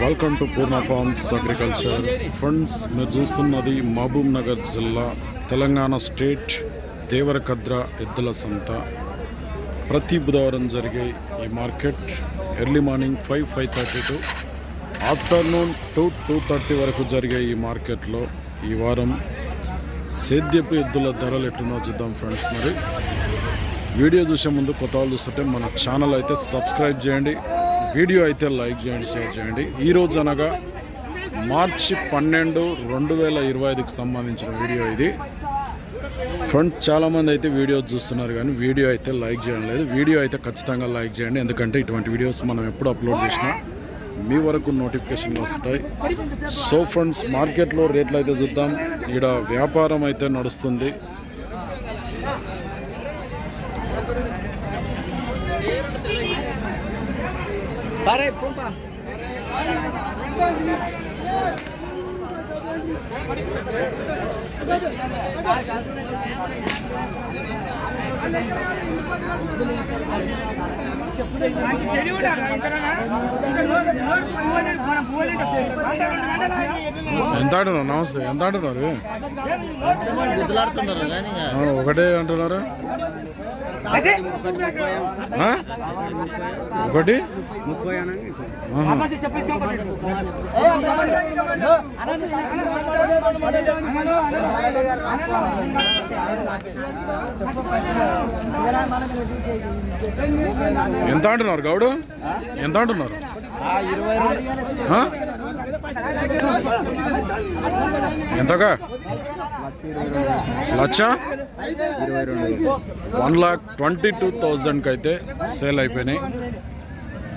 Welcome to Purna farms agriculture funds మీరు చూస్తున్నది మహబూబ్ నగర్ జిల్లా తెలంగాణ స్టేట్ దేవరకద్ర ఎద్దుల సంత. ప్రతి బుధవారం జరిగే ఈ market early morning five five thirty to afternoon two two thirty వరకు జరిగే ఈ మార్కెట్లో ఈ వారం సేద్యపు ఎద్దుల ధరలు ఎట్లున్నో చూద్దాం ఫ్రెండ్స్ మరి వీడియో చూసే ముందు కొత్త వాళ్ళు చూస్తుంటే మన ఛానల్ అయితే సబ్స్క్రైబ్ చేయండి వీడియో అయితే లైక్ చేయండి షేర్ చేయండి. ఈ రోజు అనగా మార్చి పన్నెండు రెండు వేల ఇరవై ఐదుకి సంబంధించిన వీడియో ఇది. ఫ్రెండ్స్ చాలామంది అయితే వీడియో చూస్తున్నారు కానీ వీడియో అయితే లైక్ చేయడం లేదు. వీడియో అయితే ఖచ్చితంగా లైక్ చేయండి ఎందుకంటే ఇటువంటి వీడియోస్ మనం ఎప్పుడు అప్లోడ్ చేసినా మీ వరకు నోటిఫికేషన్లు వస్తాయి. సో ఫ్రెండ్స్ మార్కెట్లో రేట్లు అయితే చూద్దాం. ఇక్కడ వ్యాపారం అయితే నడుస్తుంది. ఎంత అంటున్నారు నమస్తే ఎంత అంటున్నారు ఆ, ఒకటే అంటున్నారు ఆ? ఒకటి. ఎంత అంటున్నారు గౌడు ఎంత అంటున్నారు? ఎంతగా లక్ష? వన్ లాక్ ట్వంటీ టూ థౌజండ్కి అయితే సేల్ అయిపోయినాయి.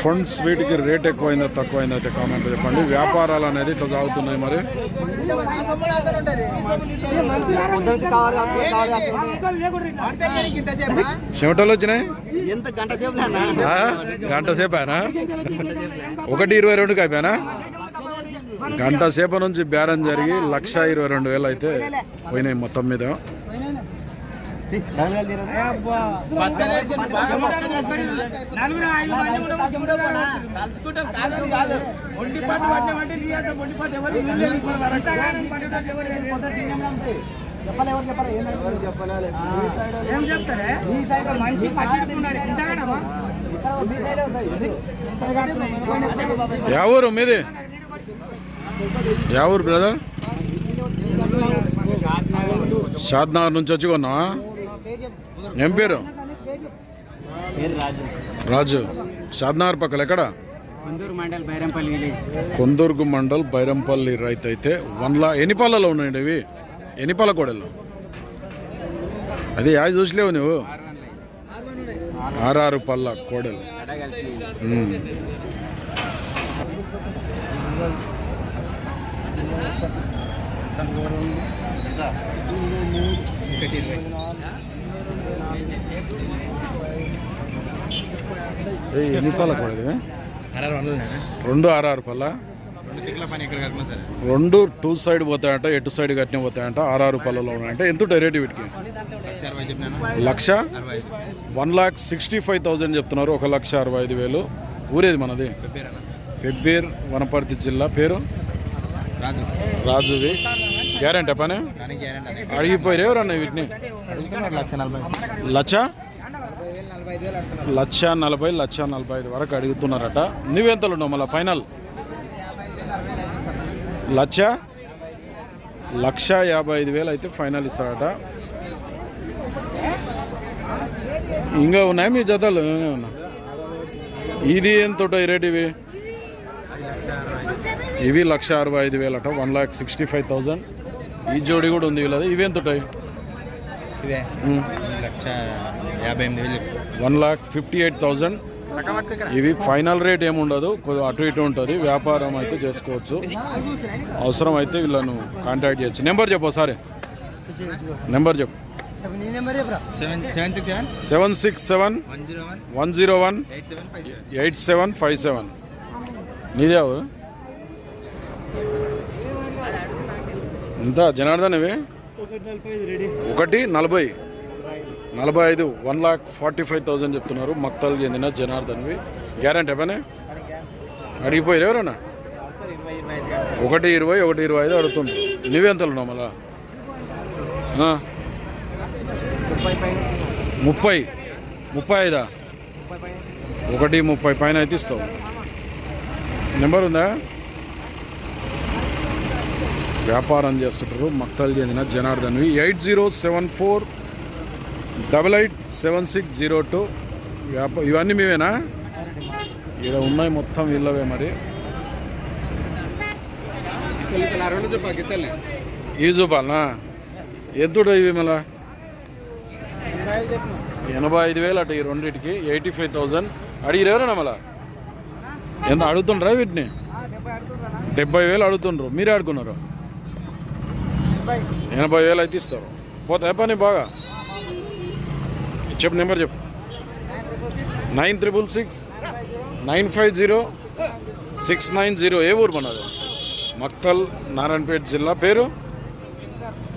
ఫండ్స్ వీటికి రేట్ ఎక్కువైందా తక్కువైందా అయితే కామెంట్ చెప్పండి. వ్యాపారాలు అనేది ఇట్లా సాగుతున్నాయి మరి. చెమటలు వచ్చినాయి? గంట గంట సేపేనా? ఒకటి ఇరవై రెండుకి అయిపోయానా గంట సేపు నుంచి బేరం జరిగి లక్ష ఇరవై రెండు వేలు అయితే పోయినాయి మొత్తం మీద. కలుసుకుంటాం కాదని కాదు ఒంటి పట్టు నీ అంత ఒంటి పట్టు ఎవరు ఇప్పుడు ఏం చెప్తారే సైడ్ మంచి యా ఊరు మీది? యా బ్రదర్ షాద్నగర్ నుంచి వచ్చి కొన్నా ఏం పేరు? రాజు. షాద్నగర్ పక్కల ఎక్కడ? కొందూర్గు మండల్ బైరంపల్లి రైతు అయితే వన్ లా ఎన్ని పళ్ళలో ఉన్నాయండి ఇవి? ఎన్ని పళ్ళ కోడలు? అది యాది చూసలేవు నువ్వు? ఆరారు పళ్ళ కోడలు. ఉమ్. ఏయ్, ఎన్ని పళ్ళ కోడలు ఇవి? రెండు ఆరారు పళ్ళ? రెండు టూ సైడ్ పోతాయంట ఎటు సైడ్ కట్టిన పోతాయంట ఆరారు పళ్ళలో ఉన్నాయంట. ఎంత రేటు వీటికి? లక్ష one lakh sixty five thousand చెప్తున్నారు ఒక లక్ష అరవై ఐదు వేలు. ఊరేది మనది? పెబ్బేర్. వనపర్తి జిల్లా. పేరు? రాజు. రాజుది. గ్యారంటీ పని? అడిగిపోయారు ఎవరన్నా వీటిని? లక్ష లక్ష? నలభై లక్ష నలభై ఐదు వరకు అడుగుతున్నారట. నువ్వెంతలు ఉన్నావు మళ్ళీ ఫైనల్? లక్ష? లక్ష యాభై ఐదు వేలు అయితే ఫైనల్ ఇస్తాడట. ఇంకా ఉన్నాయి మీ జతలు? ఇది ఎంత రేట్ ఇవి? ఇవి లక్ష అరవై ఐదు వేలు అట one lakh sixty five thousand. ఈ జోడి కూడా ఉంది వీళ్ళది. ఇవి ఎంత ఉంటాయి ఇదే. లక్ష యాభై ఎనిమిది వేలు. One lakh fifty eight thousand ఇవి ఫైనల్ రేట్ ఏమి ఉండదు కొద్దిగా అటు ఇటు ఉంటుంది వ్యాపారం అయితే చేసుకోవచ్చు. అవసరం అయితే వీళ్ళను కాంటాక్ట్ చేయొచ్చు. నెంబర్ చెప్పు సరే నెంబర్ చెప్పు. Seven six seven. One zero one. Eight seven five seven. నీదే? ఎంత జనార్దన్ ఇవి? ఒకటి నలభై. నలభై ఐదు one lakh forty five thousand చెప్తున్నారు. మక్తలు చెందిన జనార్దన్వి. గ్యారంటీ పనే అడిగిపోయారు ఎవరన్నా ఒకటి ఇరవై ఒకటి ఇరవై ఐదు అడుగుతుంది. నువ్వెంతలు ఉన్నావు మళ్ళా ముప్పై. ముప్పై ఐదా? ఒకటి ముప్పై పైన అయితే ఇస్తావు. నెంబర్ ఉందా? వ్యాపారం చేస్తుంటారు. మక్తల్ చెందిన జనార్దన్వి. Eight zero seven four double eight seven six zero two. వ్యాప ఇవన్నీ మేమేనా? ఇలా ఉన్నాయి మొత్తం వీళ్ళవే మరి. ఈ చూపాలనా ఎద్దుడు ఇవి మళ్ళా? ఎనభై ఐదు వేలు అటు ఈ రెండింటికి. Eighty five thousand. అడిగిరు ఎవరన్నా మళ్ళా? ఎంత అడుగుతుండ్రా వీటిని? డెబ్బై వేలు అడుగుతుండ్రు. మీరే ఆడుకున్నారు ఎనభై వేలు అయితే ఇస్తారు. పోతాయి పని బాగా? చెప్పు నెంబర్ చెప్పు. Nine triple six nine five zero six nine zero. ఏ ఊరు మనది? మక్తల్ నారాయణపేట జిల్లా పేరు?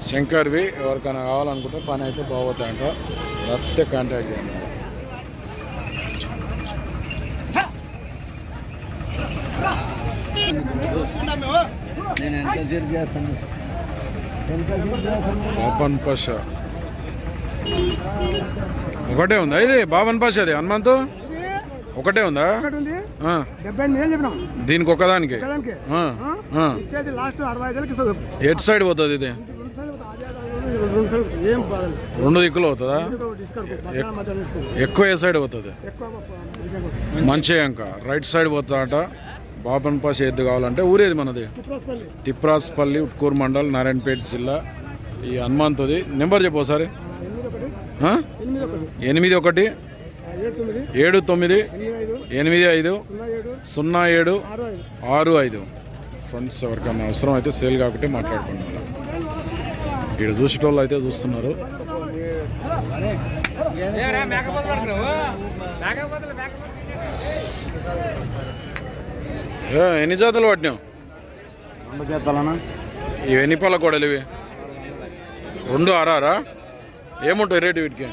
శంకర్వి ఎవరికైనా కావాలనుకుంటే పని అయితే బాగోతాయంట. నచ్చితే కాంటాక్ట్ చేయండి. నేను ఎంత చేస్తాను? బాబన్ పాష. ఒకటే ఉందా? ఇది బాబన్ పాష అది హనుమంతు? ఒకటే ఉందా? దీనికి ఒకదానికి? ఎటు సైడ్ పోతుంది ఇది? రెండు దిక్కులు అవుతుందా ఎక్కువ ఏ సైడ్ పోతుంది? మంచి అంక రైట్ సైడ్ పోతుందట. బాబన్ పాష ఎద్దు కావాలంటే ఊరేది మనది. తిప్రాస్పల్లి ఉట్కూరు మండల్ నారాయణపేట జిల్లా. ఈ హనుమంతుది. నెంబర్ చెప్పు ఒకసారి. ఎనిమిది ఒకటి ఏడు తొమ్మిది. ఎనిమిది ఐదు. సున్నా ఏడు. ఆరు ఐదు. ఫ్రెండ్స్ ఎవరికైనా అవసరం అయితే సేల్ కాకుంటే మాట్లాడుకుంటాం ఇక్కడ చూసేటోళ్ళు అయితే చూస్తున్నారు ఏ, ఎన్ని జాతలు పట్టినావు? ఇవి ఎన్ని పళ్ళ కోడలు ఇవి? రెండు ఆరారా? ఏముంటాయి రేటు వీటికి?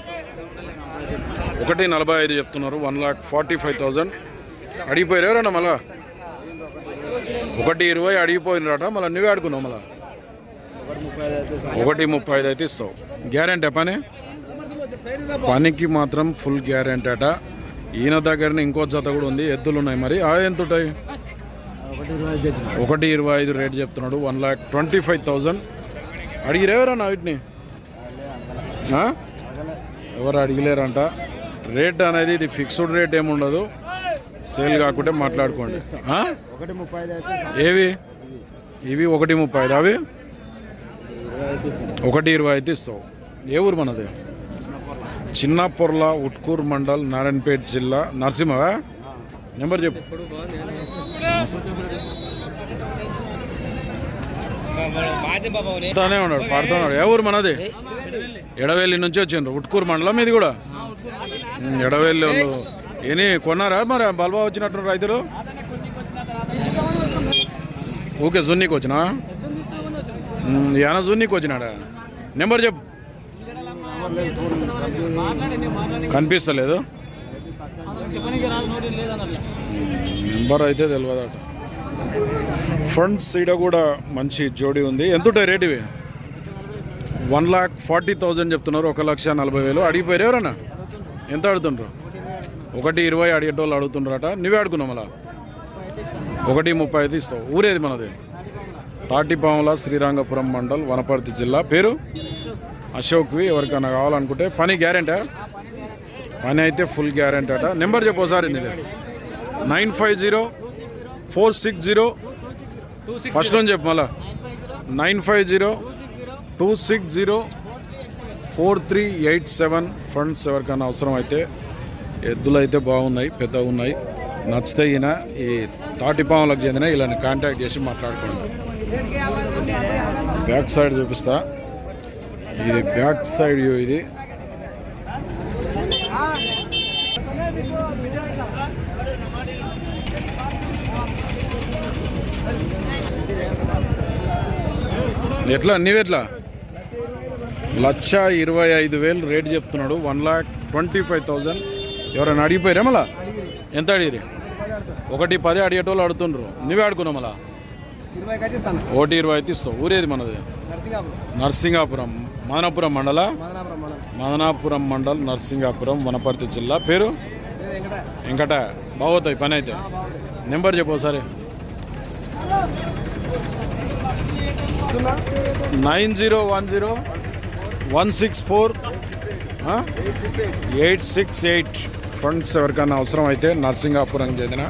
ఒకటి నలభై ఐదు చెప్తున్నారు one lakh forty five thousand. అడిగిపోయారు ఎవరన్నా మళ్ళా? ఒకటి ఇరవై అడిగిపోయినరాట మళ్ళీ నువ్వే ఆడుకున్నావు మళ్ళా? ఒకటి ముప్పై ఐదు అయితే ఇస్తావు. గ్యారెంటీ పని? పనికి మాత్రం ఫుల్ గ్యారెంటీ అట. ఈయన దగ్గరనే ఇంకో జత కూడా ఉంది ఎద్దులు ఉన్నాయి మరి. ఆ ఎంత ఉంటాయి? ఒకటి ఇరవై ఐదు రేట్ చెప్తున్నాడు one lakh twenty five thousand. అడిగిరేవరన్నా వీటిని? ఎవరు అడిగలేరంట. రేట్ అనేది ఇది ఫిక్స్డ్ రేట్ ఏమి ఉండదు. సేల్ కాకుంటే మాట్లాడుకోండి. ఒకటి ముప్పై ఏవి? ఇవి ఒకటి ముప్పై ఐదు. అవి? ఒకటి ఇరవై అయితే ఇస్తావు. ఏ ఊరు మనది? చిన్నపొర్ల ఉట్కూరు మండల్ నారాయణపేట జిల్లా నరసింహ నెంబర్ చెప్పు. పాడుతానే ఉన్నాడు పాడుతున్నాడు ఏ ఊరు మనది? ఎడవేలి నుంచి వచ్చిండ్రు. ఉట్కూరు మండలం ఇది కూడా? ఎడవేలి వాళ్ళు. ఏని కొన్నారా మరి? బల్బా వచ్చినట్టు రైతులు? ఓకే జున్నీకి వచ్చినా? యాన జున్నీకి వచ్చినాడా? నెంబర్ చెప్పు. కనిపిస్తలేదు. నెంబర్ అయితే తెలియదట ఫ్రంట్ సీడ కూడా మంచి జోడి ఉంది. ఎంత రేట్ ఇవి? వన్ లాక్ ఫార్టీ థౌజండ్ చెప్తున్నారు. ఒక లక్ష నలభై వేలు. అడిగిపోయారు ఎవరన్నా? ఎంత అడుగుతుండ్రు? ఒకటి ఇరవై అడిగేటోళ్ళు అడుగుతుండ్రట. నువ్వే అడుగున్నావు మళ్ళా? ఒకటి ముప్పై ఐదు ఇస్తావు. ఊరేది మనది? తాటిపాముల శ్రీరంగపురం మండల్ వనపర్తి జిల్లా. పేరు? అశోక్వి. ఎవరికైనా కావాలనుకుంటే పని గ్యారెంటీ? పని అయితే ఫుల్ గ్యారంటీ అట. నెంబర్ చెప్పు ఒకసారి nine five zero four six zero. First నుంచి చెప్పు మళ్ళా. Nine five zero two six zero four three eight seven funds ఎవరికైనా అవసరం అయితే ఎద్దులు అయితే బాగున్నాయి పెద్దగా ఉన్నాయి. నచ్చితే ఈయన ఈ తాటిపాములకు చెందిన ఇలా కాంటాక్ట్ చేసి మాట్లాడుకోండి. బ్యాక్ సైడ్ చూపిస్తా. ఇది బ్యాక్ సైడ్ ఇది. ఎట్లా? నీవెట్లా లక్ష ఇరవై ఐదు వేలు రేట్ చెప్తున్నాడు. One lakh twenty five thousand ఎవరైనా అడిగిపోయారా మళ్ళా? ఎంత అడిగిరి ఒకటి పది అడిగేటోళ్ళు అడుగుతుండ్రు. నువ్వే ఆడుకున్నావు మళ్ళా? ఒకటి ఇరవై అయితే ఇస్తావు ఊరేది మనది? నరసింగాపురం. మదనాపురం మండల? మదనాపురం మండల్ నర్సింగాపురం వనపర్తి జిల్లా. పేరు? వెంకట. బాగోతాయి పని అయితే. నెంబర్ చెప్పు ఒకసారి. Nine zero one zero one six four. Eight six eight. Funds ఎవరికైనా అవసరం అయితే నర్సింగాపురం చెందిన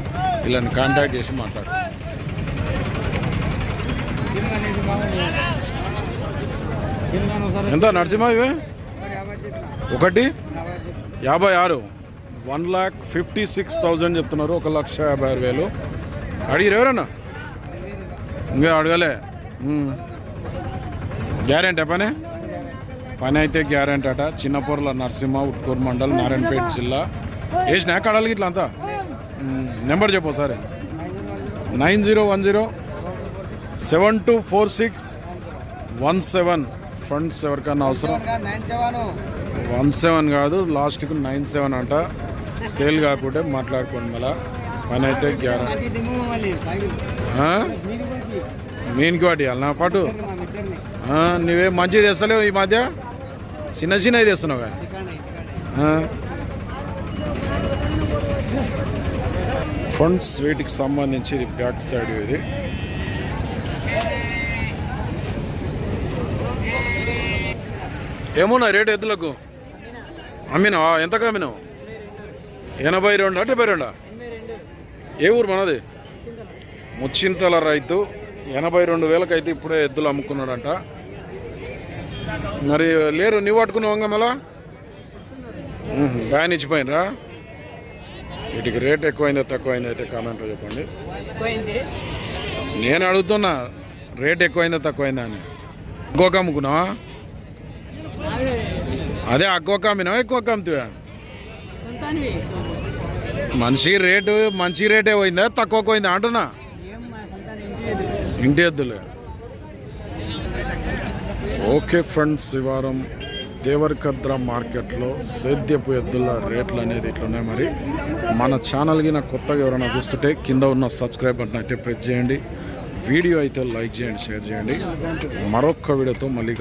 వీళ్ళని కాంటాక్ట్ చేసి మాట్లాడు. ఎంత నరసింహ ఇవే? ఒకటి? యాభై ఆరు. One lakh fifty six thousand చెప్తున్నారు. ఒక లక్ష యాభై ఆరు వేలు. అడిగిరు ఎవరన్నా? ఇంకా అడగలే. గ్యారెంటీ పని? పని అయితే గ్యారెంటీ అట. చిన్నపూర్ల నరసింహ ఉట్కూరు మండల్ నారాయణపేట జిల్లా. వేసిన కడాలి ఇట్లా అంతా? నెంబర్ చెప్పు సరే nine zero one zero seven two four six one seven. Funds ఎవరికన్నా అవసరం? వన్ సెవెన్ కాదు లాస్ట్కి నైన్ సెవెన్ అంట. సేల్ కాకుంటే మాట్లాడుకోండి మళ్ళా. పని అయితే గ్యారెంటీ. మళ్ళీ మీనికి వాటి నా పాటు. నువ్వే మంచిది తెస్తలేవు ఈ మధ్య? చిన్న చిన్నవి తెస్తున్నావు కదా. ఫండ్స్ వీటికి సంబంధించి ఇది బ్యాక్ సైడ్ ఇది. ఏమున్నా రేటు ఎద్దులకు? అమ్మినావా? ఎంతకు అమ్మినావు? ఎనభై రెండు డెబ్బై రెండా? ఏ ఊరు మనది? ముచ్చింతల రైతు. ఎనభై రెండు వేలకైతే ఇప్పుడే ఎద్దులు అమ్ముకున్నాడంట. మరి లేరు నువ్వు పట్టుకున్నావు మళ్ళా? బ్యాన్ ఇచ్చిపోయినరా వీటికి రేట్ ఎక్కువైందో తక్కువైందో అయితే కామెంట్లో చెప్పండి. నేను అడుగుతున్నా రేట్ ఎక్కువైందో తక్కువైందా అని. ఎక్కువ అమ్ముకున్నావా? అదే అక్కువ అమ్మినావా ఎక్కువ అమ్ముతావా? మనిషి రేటు మంచి రేటే పోయిందా తక్కువ పోయిందా అంటున్నా. ఇంటి ఎద్దులే ఓకే ఫ్రెండ్స్ ఈ వారం దేవరకద్ర మార్కెట్లో సేద్యపు ఎద్దుల రేట్లు అనేది ఇట్లున్నాయి మరి. మన ఛానల్కి నాకు కొత్తగా ఎవరైనా చూస్తుంటే కింద ఉన్న సబ్స్క్రైబ్ బటన్ అయితే ప్రెస్ చేయండి. వీడియో అయితే లైక్ చేయండి షేర్ చేయండి. మరొక వీడియోతో మళ్ళీ